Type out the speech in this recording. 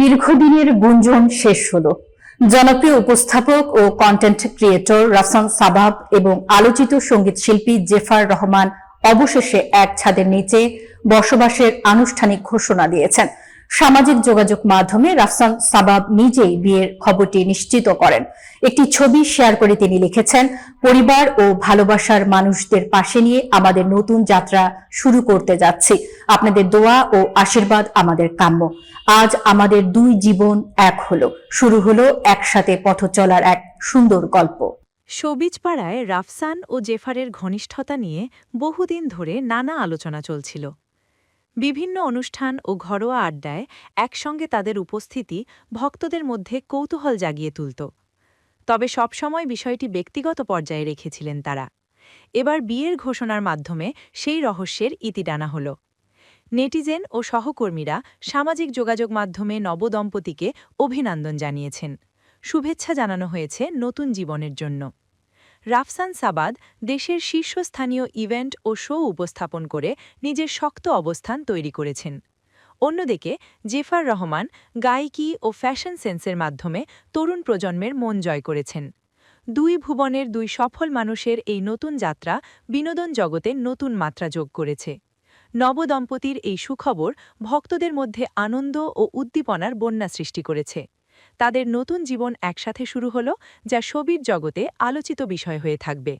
দীর্ঘদিনের গুঞ্জন শেষ হলো। জনপ্রিয় উপস্থাপক ও কন্টেন্ট ক্রিয়েটর রাসান সাবাব এবং আলোচিত সংগীত শিল্পী জেফার রহমান অবশেষে এক ছাদের নিচে বসবাসের আনুষ্ঠানিক ঘোষণা দিয়েছেন। সামাজিক যোগাযোগ মাধ্যমে রাফসান সাবাব নিজেই বিয়ের খবরটি নিশ্চিত করেন। একটি ছবি শেয়ার করে তিনি লিখেছেন, পরিবার ও ভালোবাসার মানুষদের পাশে নিয়ে আমাদের নতুন যাত্রা শুরু করতে যাচ্ছি। আপনাদের দোয়া ও আশীর্বাদ আমাদের কাম্য। আজ আমাদের দুই জীবন এক হলো। শুরু হলো একসাথে পথ চলার এক সুন্দর গল্প। সবিজপাড়ায় রাফসান ও জেফারের ঘনিষ্ঠতা নিয়ে বহুদিন ধরে নানা আলোচনা চলছিল। বিভিন্ন অনুষ্ঠান ও ঘরোয়া আড্ডায় একসঙ্গে তাদের উপস্থিতি ভক্তদের মধ্যে কৌতূহল জাগিয়ে তুলত। তবে সবসময় বিষয়টি ব্যক্তিগত পর্যায়ে রেখেছিলেন তারা। এবার বিয়ের ঘোষণার মাধ্যমে সেই রহস্যের ইতি টানা হল। নেটিজেন ও সহকর্মীরা সামাজিক যোগাযোগ মাধ্যমে নবদম্পতিকে অভিনন্দন জানিয়েছেন। শুভেচ্ছা জানানো হয়েছে নতুন জীবনের জন্য। রাফসান সাবাদ দেশের শীর্ষস্থানীয় ইভেন্ট ও শো উপস্থাপন করে নিজের শক্ত অবস্থান তৈরি করেছেন। অন্যদিকে, জেফার রহমান গায়িকী ও ফ্যাশন সেন্সের মাধ্যমে তরুণ প্রজন্মের মন জয় করেছেন। দুই ভুবনের দুই সফল মানুষের এই নতুন যাত্রা বিনোদন জগতে নতুন মাত্রা যোগ করেছে। নবদম্পতির এই সুখবর ভক্তদের মধ্যে আনন্দ ও উদ্দীপনার বন্যা সৃষ্টি করেছে। তাদের নতুন জীবন একসাথে শুরু হলো যা ছবির জগতে আলোচিত বিষয় হয়ে থাকবে।